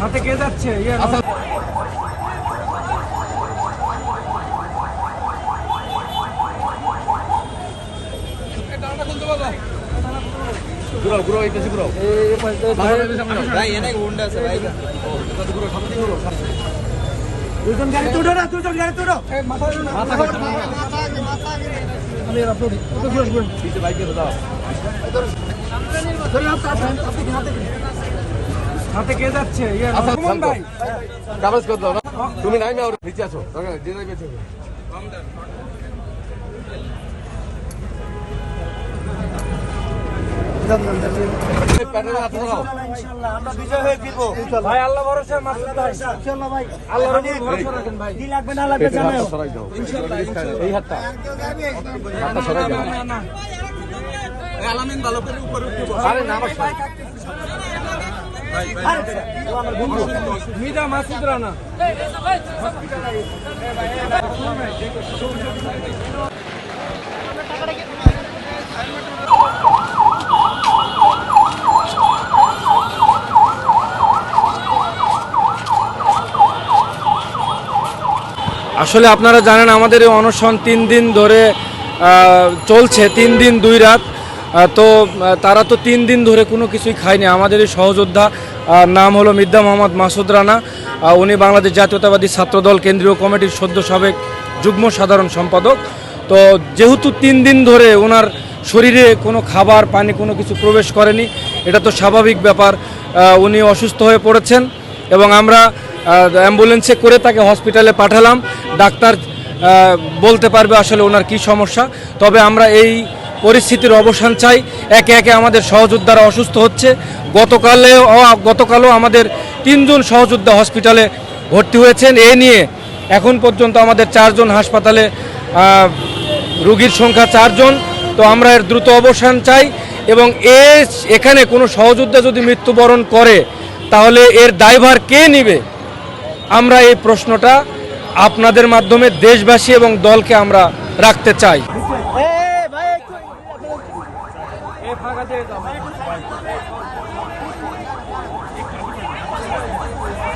হাতে কে যাচ্ছে ইয়ে ঘুরাও ঘুরাও এই কাছে হাতে কে? যাচ্ছে? ইয়ে আচ্ছা, ভাই। কাগজ করে দাও তুমি নাই না ওর নিচে আছো যে যাইবে সে। এই হাতটা। সরাই দাও। এই হাতটা হাতটা সরাই দাও না না আরে না আমার। মিদা মাসুদ রানা আসলে আপনারা জানেন আমাদের এই অনশন তিন দিন ধরে চলছে তিন দিন দুই রাত। তো তারা তো তিন দিন ধরে কোনো কিছুই খায়নি। আমাদের এই সহযোদ্ধা নাম হলো মির্দা মোহাম্মদ মাসুদ রানা। উনি বাংলাদেশ জাতীয়তাবাদী ছাত্রদল কেন্দ্রীয় কমিটির সদ্য সাবেক যুগ্ম সাধারণ সম্পাদক। তো, যেহেতু তিন দিন ধরে ওনার শরীরে কোনো খাবার, পানি, কোনো কিছু প্রবেশ করেনি, এটা তো স্বাভাবিক ব্যাপার। উনি অসুস্থ হয়ে পড়েছেন এবং আমরা অ্যাম্বুলেন্সে করে তাকে হসপিটালে পাঠালাম। ডাক্তার বলতে পারবে আসলে ওনার কি সমস্যা। তবে আমরা এই পরিস্থিতির অবসান চাই। একে একে আমাদের সহযোদ্ধারা অসুস্থ হচ্ছে। গতকালেও গতকালও আমাদের তিনজন সহযোদ্ধা হসপিটালে ভর্তি হয়েছেন। এ নিয়ে এখন পর্যন্ত আমাদের চারজন হাসপাতালে রুগীর সংখ্যা চারজন। তো আমরা এর দ্রুত অবসান চাই এবং এ, এখানে কোনো সহযোদ্ধা যদি মৃত্যুবরণ করে, তাহলে এর দায়ভার কে নেবে? আমরা এই প্রশ্নটা আপনাদের মাধ্যমে দেশবাসী এবং দলকে আমরা রাখতে চাই। Beleza, vamos.